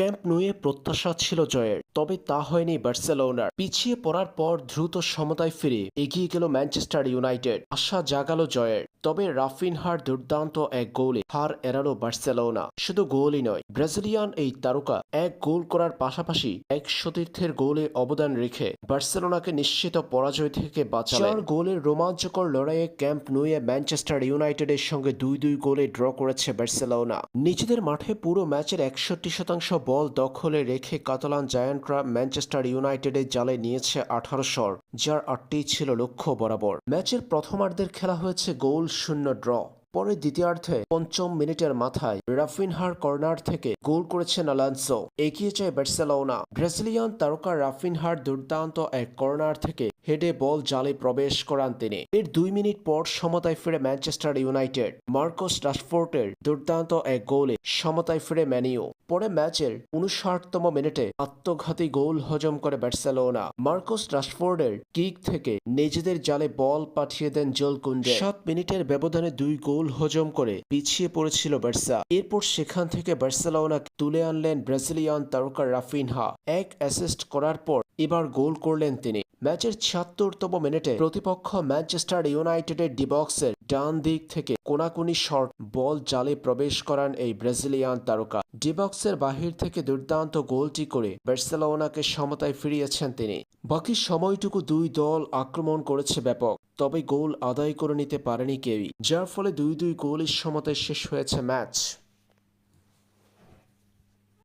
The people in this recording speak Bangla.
ক্যাম্প নুয়ে প্রত্যাশা ছিল জয়ের, তবে তা হয়নি বার্সেলোনার। পিছিয়ে পড়ার পর দ্রুত সমতায় ফিরে এগিয়ে গেল ম্যানচেস্টার ইউনাইটেড। আশা জাগালো জয়ের, তবে রাফিনহার দুর্দান্ত এক গোলে হার এড়ালো বার্সেলোনা। শুধু গোলই নয়, ব্রাজিলিয়ান এই তারকা এক গোল করার পাশাপাশি এক সতীর্থের গোলে অবদান রেখে বার্সেলোনাকে নিশ্চিত পরাজয় থেকে বাঁচালেন চার গোলের রোমাঞ্চকর লড়াইয়ে ক্যাম্প নুয়ে ম্যানচেস্টার ইউনাইটেডের সঙ্গে দুই দুই গোলে ড্র করেছে বার্সেলোনা। নিজেদের মাঠে পুরো ম্যাচের একষট্টি শতাংশ বল দখলে রেখে কাতালান জায়ান্টরা ম্যানচেস্টার ইউনাইটেডের জালে নিয়েছে আঠারো শর যার আটটি ছিল লক্ষ্য বরাবর। ম্যাচের প্রথমার্ধের খেলা হয়েছে গোল শূন্য ড্র। পরে দ্বিতীয়ার্ধে পঞ্চম মিনিটের মাথায় রাফিনহার কর্নার থেকে গোল করেছেন আলান্সো। এগিয়ে যায় বার্সেলোনা। ব্রাজিলিয়ান তারকা রাফিনহার দুর্দান্ত এক কর্নার থেকে হেডে বল জালে প্রবেশ করান তিনি। এর দুই মিনিট পর সমতায় ফিরে ম্যানচেস্টার ইউনাইটেড। মার্কোস রাশফোর্টের দুর্দান্ত এক গোলে সমতায় ফিরে ম্যানিও। পরে ম্যাচের উনষাটতম মিনিটে আত্মঘাতী গোল হজম করে বার্সেলোনা। মার্কোস রাশফোর্ডের কিক থেকে নিজেদের জালে বল পাঠিয়ে দেন জল কুন্ডে। সাত মিনিটের ব্যবধানে দুই গোল হজম করে পিছিয়ে পড়েছিল বার্সা। এরপর সেখান থেকে বার্সেলোনা তুলে আনলেন ব্রাজিলিয়ান তারকা রাফিনহা। এক অ্যাসিস্ট করার পর এবার গোল করলেন তিনি। ম্যাচের ছিয়াত্তরতম মিনিটে প্রতিপক্ষ ম্যানচেস্টার ইউনাইটেডের ডিবক্সের ডান দিক থেকে কোনাকুনি শর্ট বল জালে প্রবেশ করান এই ব্রাজিলিয়ান তারকা। ডিবক্সের বাহির থেকে দুর্দান্ত গোলটি করে বার্সেলোনাকে সমতায় ফিরিয়েছেন তিনি। বাকি সময়টুকু দুই দল আক্রমণ করেছে ব্যাপক। তবে গোল আদায় করে নিতে পারেনি কেউই, যার ফলে দুই দুই গোলের সমতায় শেষ হয়েছে ম্যাচ।